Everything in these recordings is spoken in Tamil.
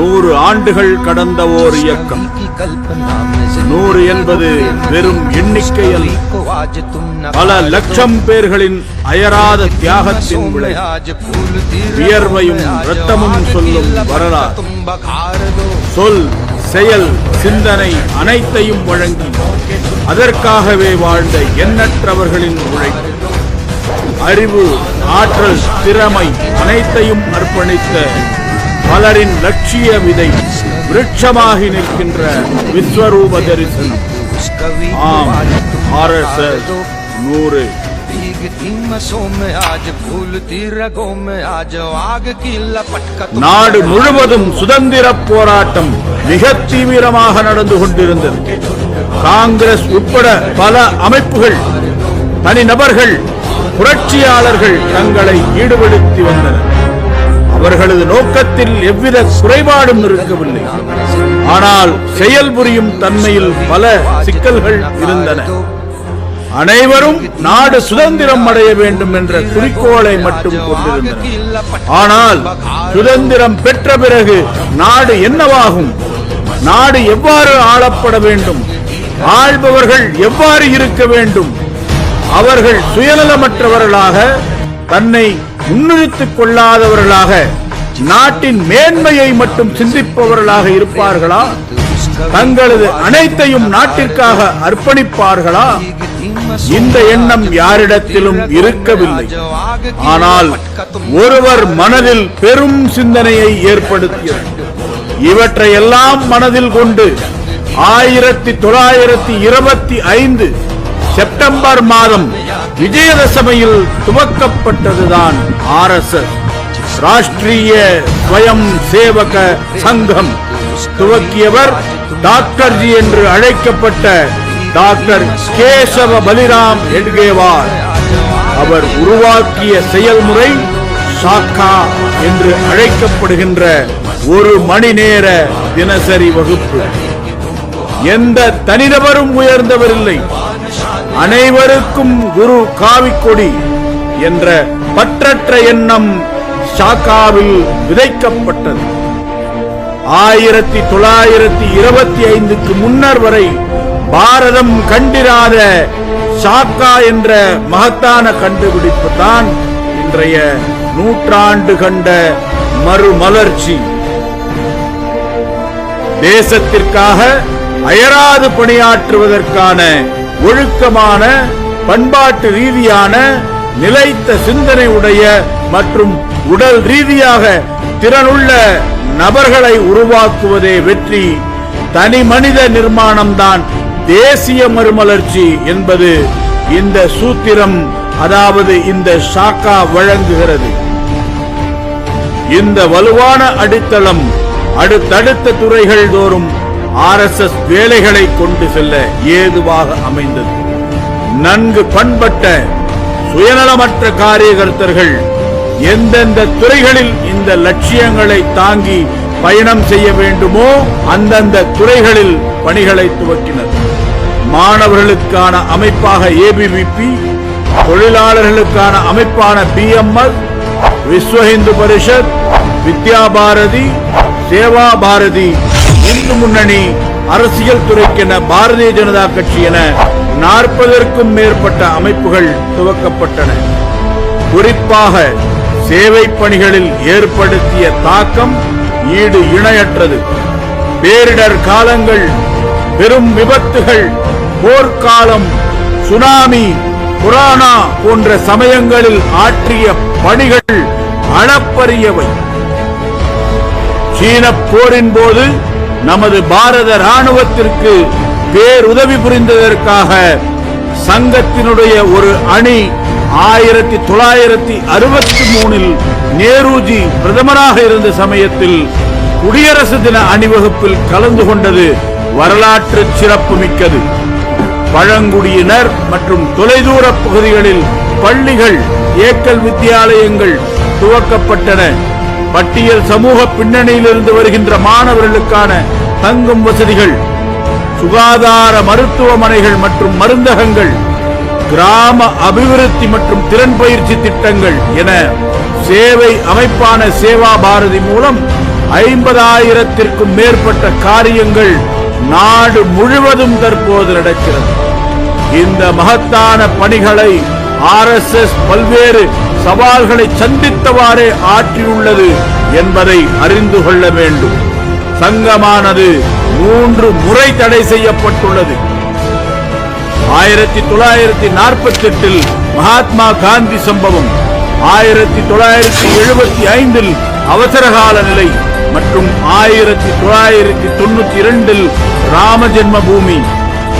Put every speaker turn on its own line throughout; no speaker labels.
நூறு ஆண்டுகள் கடந்த ஓர் இயக்கம். நூறு என்பது வெறும் எண்ணிக்கை அல்ல பல லட்சம் பேர்களின் அயராத தியாகத்தின் விளை வியர்வையும் இரத்தமும் சொல்லும் வரலாறு. சொல் செயல் சிந்தனை அனைத்தையும் வழங்கி அதற்காகவே வாழ்ந்த எண்ணற்றவர்களின் உழைப்பு. அறிவு ஆற்றல் திறமை அனைத்தையும் அர்ப்பணித்த பலரின் லட்சிய விதை விருட்சமாகி நிற்கின்ற விஸ்வரூப தரிசனம். ஆம் ஆர்எஸ்எஸ் நூறு. நாடு முழுவதும் சுதந்திர போராட்டம் மிக தீவிரமாக நடந்து கொண்டிருந்தது. காங்கிரஸ் உட்பட பல அமைப்புகள் தனிநபர்கள் புரட்சியாளர்கள் தங்களை ஈடுபடுத்தி வந்தனர். அவர்களது நோக்கத்தில் எவ்வித குறைபாடும் இருக்கவில்லை. ஆனால் செயல்புரியும் தன்மையில் பல சிக்கல்கள் இருந்தன. அனைவரும் நாடு சுதந்திரம் அடைய வேண்டும் என்ற குறிக்கோளை மட்டும் கொண்டிருந்தனர். ஆனால் சுதந்திரம் பெற்ற பிறகு நாடு என்னவாகும்? நாடு எவ்வாறு ஆளப்பட வேண்டும்? ஆள்பவர்கள் எவ்வாறு இருக்க வேண்டும்? அவர்கள் சுயநலமற்றவர்களாக தன்னை முன்னிறுத்திக் கொள்ளாதவர்களாக நாட்டின் மேன்மையை மட்டும் சிந்திப்பவர்களாக இருப்பார்களா? தங்களது அனைத்தையும் நாட்டிற்காக அர்ப்பணிப்பார்களா? இந்த எண்ணம் யாரிடத்திலும் இருக்கவில்லை. ஆனால் ஒருவர் மனதில் பெரும் சிந்தனையை ஏற்படுத்தியது இவற்றையெல்லாம் மனதில் கொண்டு ஆயிரத்தி தொள்ளாயிரத்தி இருபத்தி ஐந்து செப்டம்பர் மாதம் விஜயதசமையில் துவக்கப்பட்டதுதான் R S S. Rashtriya Swayam Sevaka Sangam. துவக்கியவர் doctor ji என்று அழைக்கப்பட்ட டாக்டர் கேசவ பலிராம் எட்கேவார். அவர் உருவாக்கிய செயல்முறை சாக்கா என்று அழைக்கப்படுகின்ற ஒரு மணி நேர தினசரி வகுப்பு. எந்த தனிநபரும் உயர்ந்தவர் இல்லை அனைவருக்கும் குரு காவிக்கொடி என்ற பற்றற்ற எண்ணம் ஷாக்காவில் விதைக்கப்பட்டது. ஆயிரத்தி தொள்ளாயிரத்தி இருபத்தி ஐந்துக்கு முன்னர் வரை பாரதம் கண்டிராத ஷாக்கா என்ற மகத்தான கண்டுபிடிப்பு தான் இன்றைய நூற்றாண்டு கண்ட மறுமலர்ச்சி. தேசத்திற்காக அயராது பணியாற்றுவதற்கான ஒழுக்கமான பண்பாட்டு ரீதியான நிலைத்த சிந்தனை உடைய மற்றும் உடல் ரீதியாக திறனுள்ள நபர்களை உருவாக்குவதே வெற்றி. தனி மனித நிர்மாணம்தான் தேசிய மறுமலர்ச்சி என்பது இந்த சூத்திரம் அதாவது இந்த ஷாக்கா வழங்குகிறது. இந்த வலுவான அடித்தளம் அடுத்தடுத்த துறைகள் தோறும் ஆர் எஸ் எஸ் வேலைகளை கொண்டு செல்ல ஏதுவாக அமைந்தது. நன்கு பண்பட்ட சுயநலமற்ற காரியகர்த்தர்கள் எந்தெந்த துறைகளில் இந்த லட்சியங்களை தாங்கி பயணம் செய்ய வேண்டுமோ அந்தந்த துறைகளில் பணிகளை துவக்கினர். மாணவர்களுக்கான அமைப்பாக ஏபிவிபி தொழிலாளர்களுக்கான அமைப்பான பிஎம்எல் விஸ்வ இந்து பரிஷத் வித்யா பாரதி சேவா பாரதி இந்து முன்னணி அரசியல் துறைக்கென பாரதிய ஜனதா கட்சி என நாற்பதற்கும் மேற்பட்ட அமைப்புகள் துவக்கப்பட்டன. குறிப்பாக சேவை பணிகளில் ஏற்படுத்திய தாக்கம் ஈடு இணையற்றது. பேரிடர் காலங்கள் பெரும் விபத்துகள் போர்க்காலம் சுனாமி புராணா போன்ற சமயங்களில் ஆற்றிய பணிகள் அளப்பரியவை. சீன போரின் போது நமது பாரத ராணுவத்திற்கு பேருதவி புரிந்ததற்காக சங்கத்தினுடைய ஒரு அணி ஆயிரத்தி தொள்ளாயிரத்தி அறுபத்தி மூணில் நேருஜி பிரதமராக இருந்த சமயத்தில் குடியரசு தின அணிவகுப்பில் கலந்து கொண்டது வரலாற்று சிறப்பு மிக்கது பழங்குடியினர் மற்றும் தொலைதூர பகுதிகளில் பள்ளிகள் ஏக்கல் வித்தியாலயங்கள் துவக்கப்பட்டன. பட்டியல் சமூக பின்னணியிலிருந்து வருகின்ற மாணவர்களுக்கான தங்கும் வசதிகள் சுகாதார மருத்துவமனைகள் மற்றும் மருந்தகங்கள் கிராம அபிவிருத்தி மற்றும் திறன் பயிற்சி திட்டங்கள் என சேவை அமைப்பான சேவா பாரதி மூலம் ஐம்பதாயிரத்திற்கும் மேற்பட்ட காரியங்கள் நாடு முழுவதும் தற்போது நடக்கிறது. இந்த மகத்தான பணிகளை ஆர்எஸ்எஸ் பல்வேறு சவால்களை சந்தித்தவாறே ஆற்றியுள்ளது என்பதை அறிந்து கொள்ள வேண்டும். சங்கமானது மூன்று முறை தடை செய்யப்பட்டுள்ளது. ஆயிரத்தி தொள்ளாயிரத்தி நாற்பத்தி எட்டில் மகாத்மா காந்தி சம்பவம் ஆயிரத்தி தொள்ளாயிரத்தி எழுபத்தி ஐந்தில் அவசரகால நிலை மற்றும் ஆயிரத்தி தொள்ளாயிரத்தி தொண்ணூத்தி இரண்டில் ராம பூமி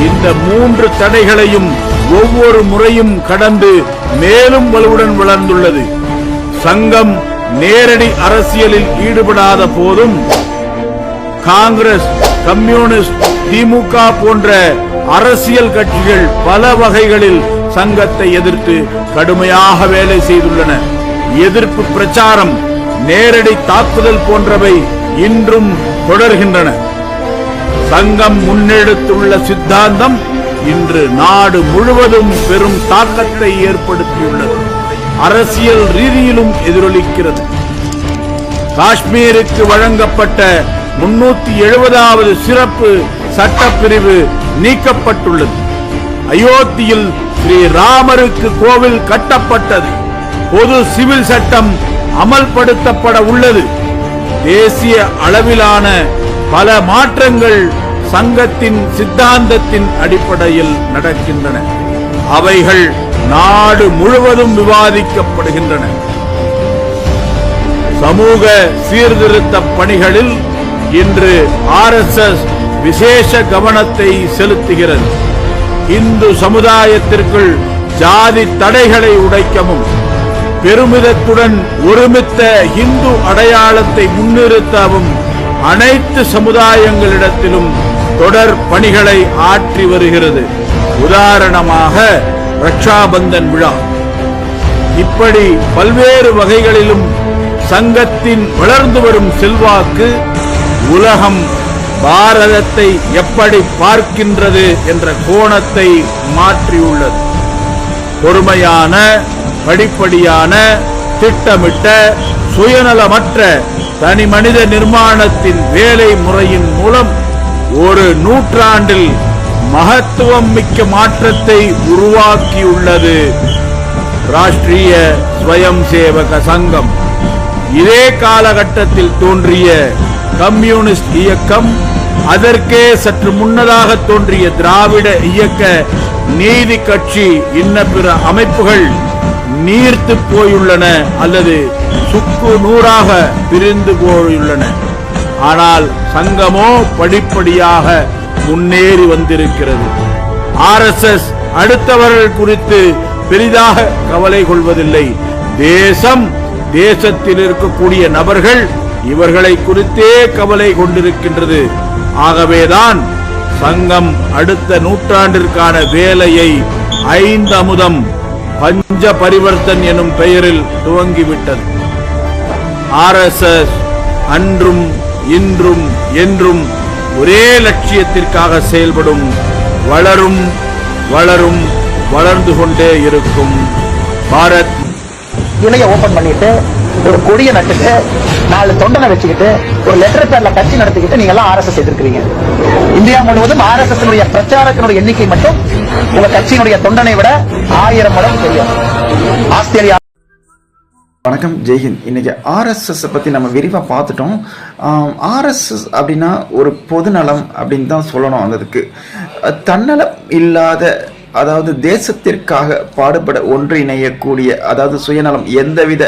இந்த மூன்று தடைகளையும் ஒவ்வொரு முறையும் கடந்து மேலும் வலுவுடன் வளர்ந்துள்ளது. சங்கம் நேரடி அரசியலில் ஈடுபடாத போதும் காங்கிரஸ் கம்யூனிஸ்ட் திமுக போன்ற அரசியல் கட்சிகள் பல வகைகளில் சங்கத்தை எதிர்த்து கடுமையாக வேலை செய்துள்ளன. எதிர்ப்பு பிரச்சாரம் நேரடி தாக்குதல் போன்றவை இன்றும் தொடர்கின்றன. சங்கம் முன்னெடுத்துள்ள சித்தாந்தம் இன்று நாடு முழுவதும் பெரும் தாக்கத்தை ஏற்படுத்தியுள்ளது. அரசியல் ரீதியிலும் எதிரொலிக்கிறது. காஷ்மீருக்கு வழங்கப்பட்ட முன்னூத்தி எழுபதாவது சிறப்பு சட்டப்பிரிவு நீக்கப்பட்டுள்ளது. அயோத்தியில் ஸ்ரீ ராமருக்கு கோவில் கட்டப்பட்டது. பொது சிவில் சட்டம் அமல்படுத்தப்பட உள்ளது. தேசிய அளவிலான பல மாற்றங்கள் சங்கத்தின் சித்தாந்தத்தின் அடிப்படையில் நடக்கின்றன. அவைகள் நாடு முழுவதும் விவாதிக்கப்படுகின்றன. சமூக சீர்திருத்த பணிகளில் இன்று ஆர்எஸ்எஸ் விசேஷ கவனத்தை செலுத்துகிறது. இந்து சமுதாயத்திற்குள் ஜாதி தடைகளை உடைக்கவும் பெருமிதத்துடன் ஒருமித்த இந்து அடையாளத்தை முன்னிறுத்தவும் அனைத்து சமுதாயங்களிடத்திலும் தொடர் பணிகளை ஆற்றி வருகிறது. உதாரணமாக ரக்ஷாபந்தன் விழா. இப்படி பல்வேறு வகைகளிலும் சங்கத்தின் வளர்ந்து வரும் செல்வாக்கு உலகம் பாரதத்தை எப்படி பார்க்கின்றது என்ற கோணத்தை மாற்றியுள்ளது. பொறுமையான படிப்படியான திட்டமிட்ட சுயநலமற்ற தனி மனித நிர்மாணத்தின் வேலை முறையின் மூலம் ஒரு நூற்றாண்டில் மகத்துவம் மிக்க மாற்றத்தை உருவாக்கியுள்ளது ராஷ்டிரிய ஸ்வயம் சேவக சங்கம். இதே காலகட்டத்தில் தோன்றிய கம்யூனிஸ்ட் இயக்கம் அதற்கே சற்று முன்னதாக தோன்றிய திராவிட இயக்க நீதி கட்சி இன்ன பிற அமைப்புகள் நீர்த்து போயுள்ளன அல்லது சுக்கு நூறாக பிரிந்து போயுள்ளன. ஆனால் சங்கமோ படிப்படியாக முன்னேறி வந்திருக்கிறது. ஆர்எஸ்எஸ் அடுத்தவர்கள் குறித்து பெரிதாக கவலை கொள்வதில்லை. தேசம் தேசத்தில் இருக்கக்கூடிய நபர்கள் இவர்களை குறித்தே கவலை கொண்டிருக்கின்றது. ஆகவேதான் சங்கம் அடுத்த நூற்றாண்டிற்கான வேலையை ஐந்து அமுதம் பஞ்ச பரிவர்த்தன் எனும் பெயரில் துவங்கிவிட்டது. ஆர்எஸ்எஸ் அன்றும் இன்றும் என்றும் ஒரே லட்சியத்திற்காக செயல்படும் வளரும் வளரும் வளர்ந்து கொண்டே இருக்கும் பாரத்.
இணைய ஓபன் பண்ணிட்டு ஒரு கொடியை நட்டுட்டு நாலு தொண்டனை வச்சுக்கிட்டு ஒரு லெட்டர் பேர்ல கட்சி நடத்திக்கிட்டு நீங்க எல்லாம் ஆர்எஸ்எஸ் எதிர்க்கிறீங்க. இந்தியா முழுவதும் ஆர்எஸ்எஸ் பிரச்சாரத்தினுடைய எண்ணிக்கை மட்டும் உங்க கட்சியினுடைய தொண்டனை விட ஆயிரம் மடங்கு தெரியும் ஆஸ்திரேலியா.
வணக்கம் ஜெய்ஹிந்த் இன்னைக்கு ஆர்எஸ்எஸ் பற்றி நம்ம விரிவாக பார்த்துட்டோம். ஆர்எஸ்எஸ் அப்படின்னா ஒரு பொதுநலம் அப்படின்னு தான் சொல்லணும் அந்ததுக்கு தன்னலம் இல்லாத அதாவது தேசத்திற்காக பாடுபட ஒன்றிணையக்கூடிய அதாவது சுயநலம் எந்தவித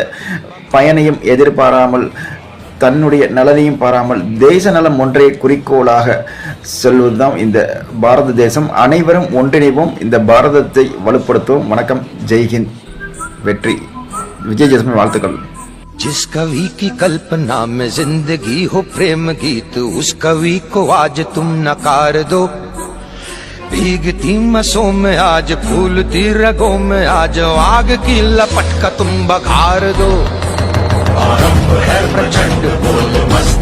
பயனையும் எதிர்பாராமல் தன்னுடைய நலனையும் பாராமல் தேச நலம் ஒன்றே குறிக்கோளாக செல்வதுதான் இந்த பாரத தேசம் அனைவரும் ஒன்றிணைவோம் இந்த பாரதத்தை வலுப்படுத்துவோம் வணக்கம் ஜெய்ஹிந்த் வெற்றி விஜய் ஜெஸ்மி வாழ்த்துக்கள்
जिस कवि की कल्पना में जिंदगी हो प्रेम गीत उस कवि को आज तुम नकार दो भीगती मसों में आज फूलती रगों में आज आग की लपट का तुम बघार दो आरंभ है प्रचंड बोल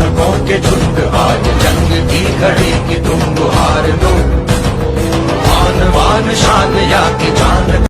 मस्तकों के झुंड? आज जंग की घड़ी की तुम गुहार दो आन वान शान या की जान।